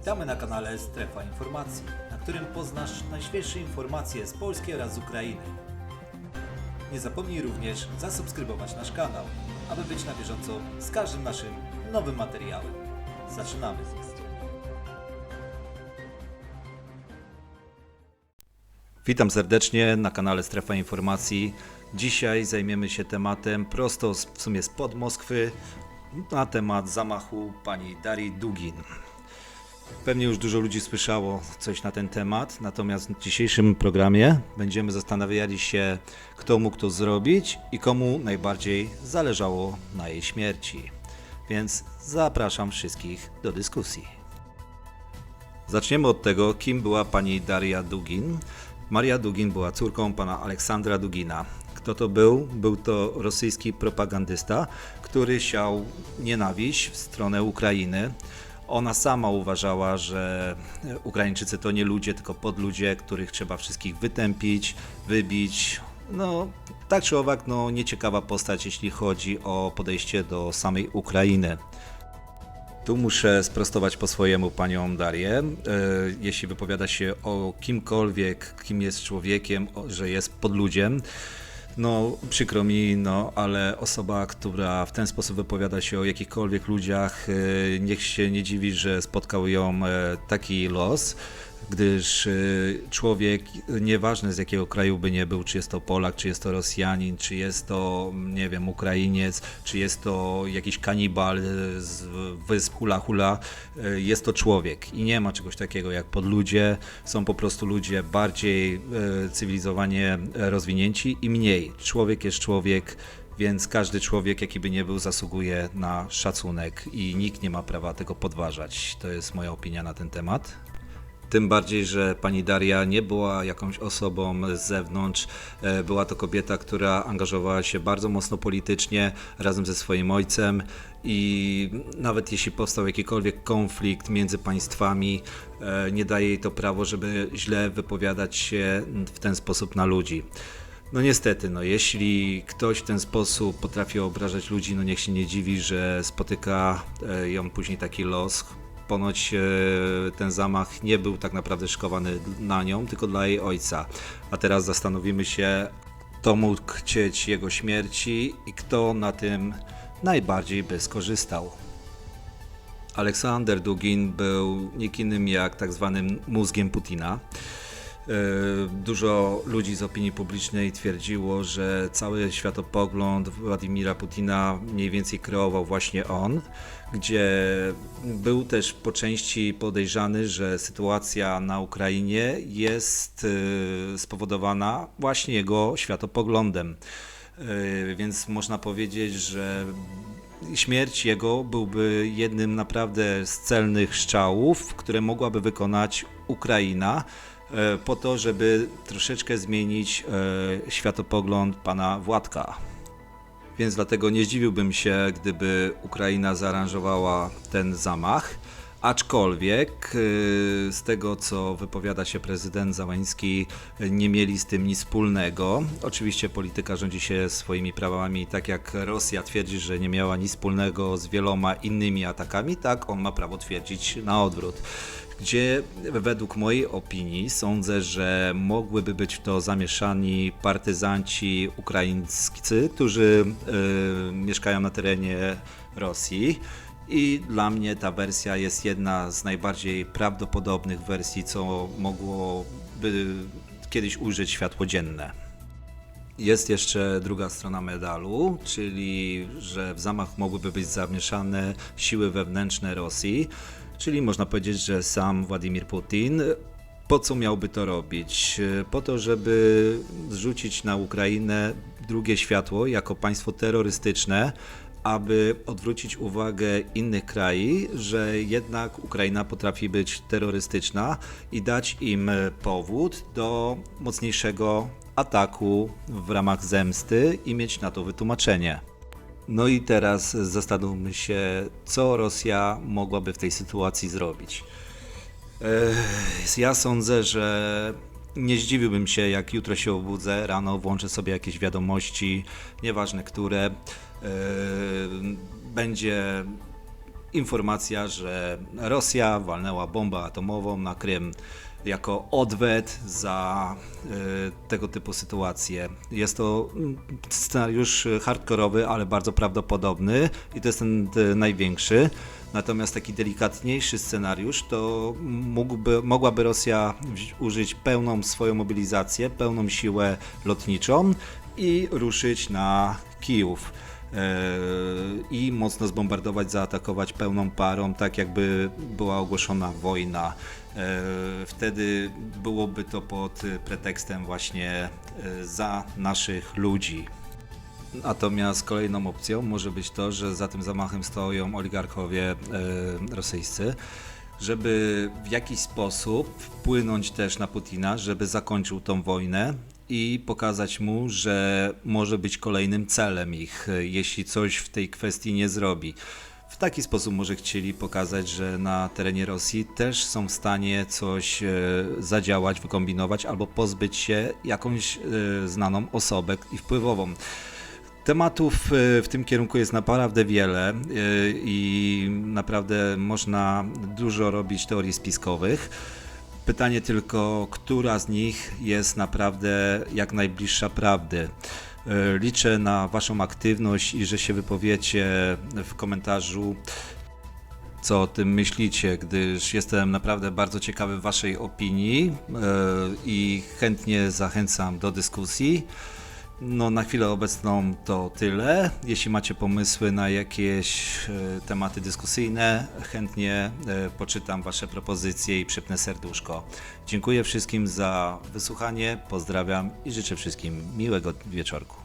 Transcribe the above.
Witamy na kanale Strefa Informacji, na którym poznasz najświeższe informacje z Polski oraz Ukrainy. Nie zapomnij również zasubskrybować nasz kanał, aby być na bieżąco z każdym naszym nowym materiałem. Zaczynamy! Witam serdecznie na kanale Strefa Informacji. Dzisiaj zajmiemy się tematem prosto w sumie spod Moskwy na temat zamachu pani Darii Dugin. Pewnie już dużo ludzi słyszało coś na ten temat, natomiast w dzisiejszym programie będziemy zastanawiali się, kto mógł to zrobić i komu najbardziej zależało na jej śmierci. Więc zapraszam wszystkich do dyskusji. Zaczniemy od tego, kim była pani Daria Dugin. Maria Dugin była córką pana Aleksandra Dugina. Kto to był? Był to rosyjski propagandysta, który siał nienawiść w stronę Ukrainy. Ona sama uważała, że Ukraińczycy to nie ludzie, tylko podludzie, których trzeba wszystkich wytępić, wybić. No, tak czy owak, no, nieciekawa postać, jeśli chodzi o podejście do samej Ukrainy. Tu muszę sprostować po swojemu panią Darię. E, Jeśli wypowiada się o kimkolwiek, kim jest człowiekiem, że jest podludziem, no przykro mi, no ale osoba, która w ten sposób wypowiada się o jakichkolwiek ludziach, e, niech się nie dziwi, że spotkał ją e, taki los gdyż y, człowiek, nieważne z jakiego kraju by nie był, czy jest to Polak, czy jest to Rosjanin, czy jest to, nie wiem, Ukrainiec, czy jest to jakiś kanibal z wysp Hula Hula, y, jest to człowiek i nie ma czegoś takiego jak podludzie, są po prostu ludzie bardziej y, cywilizowanie rozwinięci i mniej. Człowiek jest człowiek, więc każdy człowiek, jaki by nie był, zasługuje na szacunek i nikt nie ma prawa tego podważać. To jest moja opinia na ten temat. Tym bardziej, że pani Daria nie była jakąś osobą z zewnątrz. E, Była to kobieta, która angażowała się bardzo mocno politycznie razem ze swoim ojcem i nawet jeśli powstał jakikolwiek konflikt między państwami, e, nie daje jej to prawo, żeby źle wypowiadać się w ten sposób na ludzi. No niestety, no jeśli ktoś w ten sposób potrafi obrażać ludzi, no niech się nie dziwi, że spotyka e, ją później taki los. Ponoć e, ten zamach nie był tak naprawdę szykowany na nią, tylko dla jej ojca. A teraz zastanowimy się, kto mógł chcieć jego śmierci i kto na tym najbardziej by skorzystał. Aleksander Dugin był nikt innym jak tak zwanym mózgiem Putina. E, Dużo ludzi z opinii publicznej twierdziło, że cały światopogląd Władimira Putina mniej więcej kreował właśnie on, gdzie był też po części podejrzany, że sytuacja na Ukrainie jest e, spowodowana właśnie jego światopoglądem. E, Więc można powiedzieć, że śmierć jego byłby jednym naprawdę z celnych strzałów, które mogłaby wykonać Ukraina po to, żeby troszeczkę zmienić e, światopogląd pana Władka. Więc dlatego nie zdziwiłbym się, gdyby Ukraina zaaranżowała ten zamach. Aczkolwiek y, z tego, co wypowiada się prezydent Załański, nie mieli z tym nic wspólnego. Oczywiście polityka rządzi się swoimi prawami, tak jak Rosja twierdzi, że nie miała nic wspólnego z wieloma innymi atakami, tak on ma prawo twierdzić na odwrót. Gdzie według mojej opinii sądzę, że mogłyby być w to zamieszani partyzanci ukraińscy, którzy y, mieszkają na terenie Rosji. I dla mnie ta wersja jest jedna z najbardziej prawdopodobnych wersji, co mogłoby kiedyś ujrzeć światło dzienne. Jest jeszcze druga strona medalu, czyli że w zamach mogłyby być zamieszane siły wewnętrzne Rosji, czyli można powiedzieć, że sam Władimir Putin. Po co miałby to robić? Po to, żeby zrzucić na Ukrainę drugie światło jako państwo terrorystyczne, aby odwrócić uwagę innych krajów, że jednak Ukraina potrafi być terrorystyczna i dać im powód do mocniejszego ataku w ramach zemsty i mieć na to wytłumaczenie. No i teraz zastanówmy się, co Rosja mogłaby w tej sytuacji zrobić. Ja sądzę, że nie zdziwiłbym się, jak jutro się obudzę, rano włączę sobie jakieś wiadomości, nieważne które. E, Będzie informacja, że Rosja walnęła bombę atomową na Krym jako odwet za e, tego typu sytuacje. Jest to mm, scenariusz hardkorowy, ale bardzo prawdopodobny i to jest ten największy. Natomiast taki delikatniejszy scenariusz to mógłby, mogłaby Rosja użyć pełną swoją mobilizację, pełną siłę lotniczą i ruszyć na Kijów i mocno zbombardować, zaatakować pełną parą, tak jakby była ogłoszona wojna. E, Wtedy byłoby to pod pretekstem właśnie e, za naszych ludzi. Natomiast kolejną opcją może być to, że za tym zamachem stoją oligarchowie e, rosyjscy, żeby w jakiś sposób wpłynąć też na Putina, żeby zakończył tą wojnę i pokazać mu, że może być kolejnym celem ich, e, jeśli coś w tej kwestii nie zrobi. W taki sposób może chcieli pokazać, że na terenie Rosji też są w stanie coś e, zadziałać, wykombinować albo pozbyć się jakąś e, znaną osobę i wpływową. Tematów w tym kierunku jest naprawdę wiele i naprawdę można dużo robić teorii spiskowych. Pytanie tylko, która z nich jest naprawdę jak najbliższa prawdy. E, Liczę na Waszą aktywność i że się wypowiecie w komentarzu, co o tym myślicie, gdyż jestem naprawdę bardzo ciekawy Waszej opinii e, i chętnie zachęcam do dyskusji. No, na chwilę obecną to tyle. Jeśli macie pomysły na jakieś e, tematy dyskusyjne, chętnie e, poczytam Wasze propozycje i przypnę serduszko. Dziękuję wszystkim za wysłuchanie, pozdrawiam i życzę wszystkim miłego wieczorku.